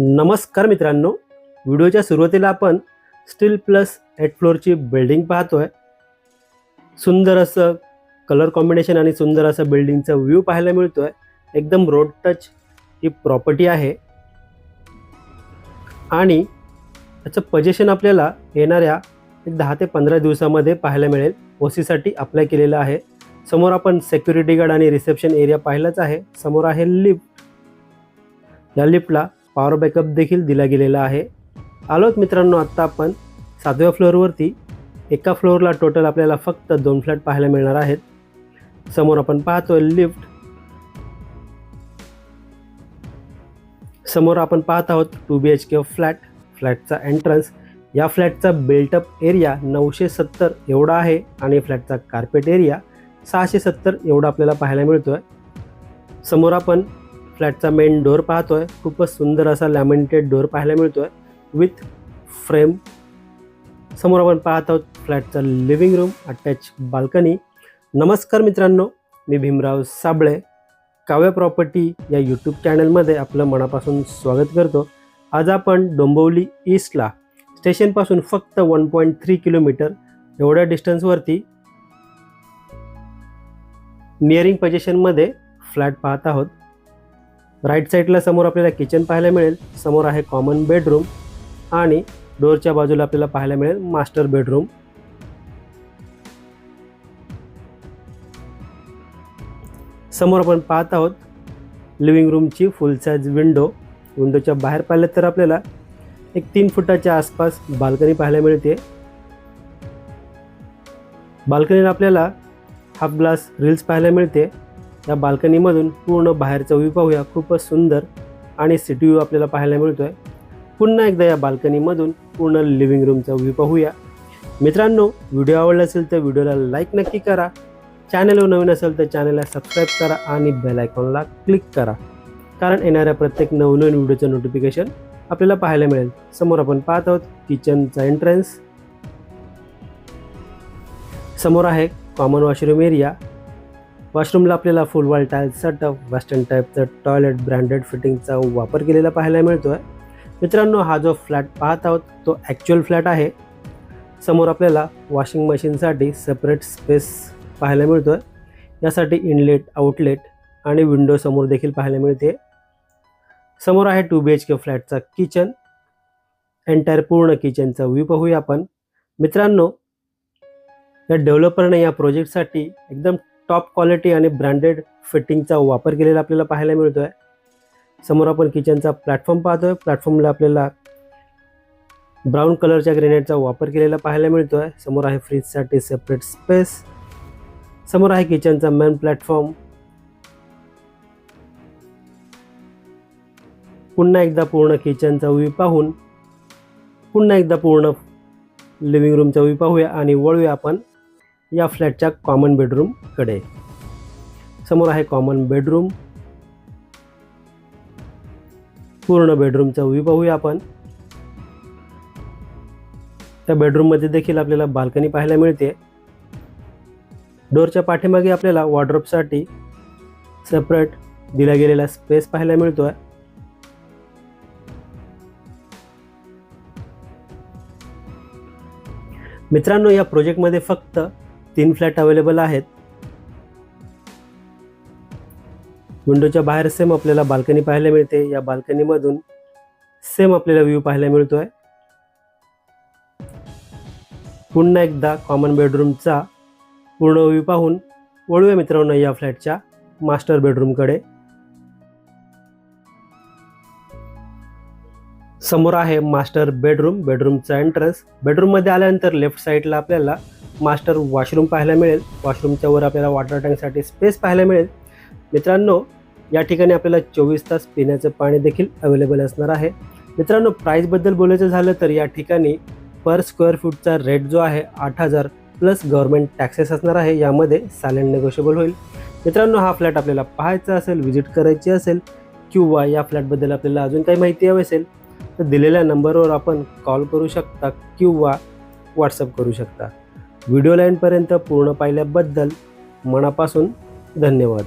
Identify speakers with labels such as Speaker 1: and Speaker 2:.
Speaker 1: नमस्कार मित्रांनो. व्हिडिओच्या सुरुवातीला आपण स्टील प्लस एट फ्लोअरची बिल्डिंग पाहतोय. सुंदर असं कलर कॉम्बिनेशन आणि सुंदर असं बिल्डिंगचा व्ह्यू पाहायला मिळतो आहे एकदम रोड टच ही प्रॉपर्टी आहे. आणि त्याचं पजेशन आपल्याला येणाऱ्या एक दहा ते पंधरा दिवसामध्ये पाहायला मिळेल. ओसीसाठी अप्लाय केलेलं आहे. समोर आपण सेक्युरिटी गार्ड आणि रिसेप्शन एरिया पाहिलाच आहे. समोर आहे लिफ्ट या लिफ्टला पॉवर बॅकअप देखील दिला गेलेला आहे. आलोत मित्रांनो आत्ता आपण सातव्या फ्लोअरवरती एका फ्लोअरला टोटल आपल्याला फक्त दोन फ्लॅट पाहायला मिळणार आहेत. समोर आपण पाहतोय लिफ्ट समोर आपण पाहत आहोत two B H K flat फ्लॅटचा entrance या फ्लॅटचा बिल्टअप एरिया नऊशे सत्तर एवढा आहे आणि फ्लॅटचा कार्पेट एरिया सहाशे सत्तर एवढा आपल्याला पाहायला मिळतो आहे समोर आपण फ्लॅटचा मेन डोअर पाहतोय. खूपच सुंदर असा लॅमिनेटेड डोअर पाहायला मिळतोय. विथ फ्रेम समोर आपण पाहत आहोत फ्लॅटचा लिव्हिंग रूम अटॅच बाल्कनी नमस्कार मित्रांनो मी भीमराव साबळे. काव्य प्रॉपर्टी या यूट्यूब चॅनलमध्ये आपलं मनापासून स्वागत करतो. आज आपण डोंबिवली ईस्टला स्टेशनपासून फक्त वन पॉईंट थ्री किलोमीटर एवढ्या डिस्टन्सवरती नियरिंग पोझिशनमध्ये फ्लॅट पाहत आहोत. राईट साईडला समोर आपल्याला किचन पाहायला मिळेल. समोर आहे कॉमन बेडरूम आणि डोअरच्या बाजूला आपल्याला पाहायला मिळेल मास्टर बेडरूम समोर आपण पाहत आहोत लिव्हिंग रूमची फुल साईज विंडो विंडोच्या बाहेर पाहिलं तर आपल्याला एक तीन फुटाच्या आसपास बाल्कनी पाहायला मिळते. बाल्कनीला आपल्याला हाफ ग्लास रील्स पाहायला मिळते. या बाल्कनीमधून पूर्ण बाहेरचा व्ह्यू पाहूया. खूपच सुंदर आणि सिटी व्ह्यू आपल्याला पाहायला मिळतो आहे पुन्हा एकदा या बाल्कनीमधून पूर्ण लिव्हिंग रूमचा व्ह्यू पाहूया. मित्रांनो व्हिडिओ आवडला असेल तर व्हिडिओला लाईक नक्की करा. चॅनलवर नवीन असेल तर चॅनलला सबस्क्राईब करा आणि बेल आयकॉनला क्लिक करा. कारण येणाऱ्या प्रत्येक नवनवीन व्हिडिओचं नोटिफिकेशन आपल्याला पाहायला मिळेल. समोर आपण पाहत आहोत किचनचा एंट्रन्स समोर आहे कॉमन वॉशरूम एरिया वॉशरूमला आपल्याला full wall tiles setup western टाईपचं टॉयलेट ब्रँडेड फिटिंगचा वापर केलेला पाहायला मिळतो आहे मित्रांनो हा जो फ्लॅट पाहत आहोत तो ॲक्च्युअल फ्लॅट आहे. समोर आपल्याला वॉशिंग मशीनसाठी सेपरेट स्पेस पाहायला मिळतो आहे यासाठी इनलेट आउटलेट आणि विंडो समोर देखील पाहायला मिळते. समोर आहे टू बी एच के फ्लॅटचा किचन एंटायर पूर्ण किचनचा व्ह्यू पाहूया आपण. मित्रांनो या डेव्हलपरने या प्रोजेक्टसाठी एकदम टॉप क्वालिटी आणि ब्रँडेड फिटिंगचा वापर केलेला आपल्याला पाहायला मिळतो आहे समोर आपण किचनचा प्लॅटफॉर्म पाहतोय. प्लॅटफॉर्मला आपल्याला ब्राऊन कलरच्या ग्रेनेडचा वापर केलेला पाहायला मिळतो आहे समोर आहे फ्रीजसाठी सेपरेट स्पेस समोर आहे किचनचा मेन प्लॅटफॉर्म पुन्हा एकदा पूर्ण किचनचा व्ह्यू पाहून पुन्हा एकदा पूर्ण लिव्हिंग रूमचा व्ह्यू पाहूया आणि वळूया आपण. या फ्लॅटच्या कॉमन बेडरूमकडे समोर आहे कॉमन बेडरूम. पूर्ण बेडरूमचा व्ह्यू पाहूया आपण. त्या बेडरूममध्ये देखील आपल्याला बाल्कनी पाहायला मिळते. डोरच्या पाठीमागे आपल्याला वॉर्ड्रॉपसाठी सेपरेट दिला गेलेला स्पेस पाहायला मिळतो आहे मित्रांनो या प्रोजेक्टमध्ये फक्त तीन फ्लॅट अवेलेबल आहेत. विंडोच्या बाहेर सेम आपल्याला बाल्कनी पाहायला मिळते. या बाल्कनीमधून सेम आपल्याला व्ह्यू पाहायला मिळतो आहे पुन्हा एकदा कॉमन बेडरूमचा पूर्ण व्ह्यू पाहून वळूया मित्रांनो या फ्लॅटच्या मास्टर बेडरूमकडे समोर आहे मास्टर बेडरूम बेडरूमचा एंट्रन्स बेडरूममध्ये आल्यानंतर लेफ्ट साईडला आपल्याला मास्टर वॉशरूम पाहायला मिळेल. वॉशरूमच्या वर आपल्याला वॉटर टँकसाठी स्पेस पाहायला मिळेल. मित्रांनो या ठिकाणी आपल्याला चोवीस तास पिण्याचं पाणी देखील अवेलेबल असणार आहे. मित्रांनो प्राईसबद्दल बोलायचं झालं तर या ठिकाणी पर स्क्वेअर फूटचा रेट जो आहे आठ हजार प्लस गव्हर्मेंट टॅक्सेस असणार आहे. यामध्ये सायलेंट नेगोशिएबल होईल. मित्रांनो हा फ्लॅट आपल्याला पाहायचा असेल व्हिजिट करायची असेल किंवा या फ्लॅटबद्दल आपल्याला अजून काही माहिती हवी असेल तर दिलेल्या नंबरवर आपण कॉल करू शकता किंवा व्हॉट्सअप करू शकता. व्हिडिओ लाईनपर्यंत पूर्ण पाहिल्याबद्दल मनापासून धन्यवाद.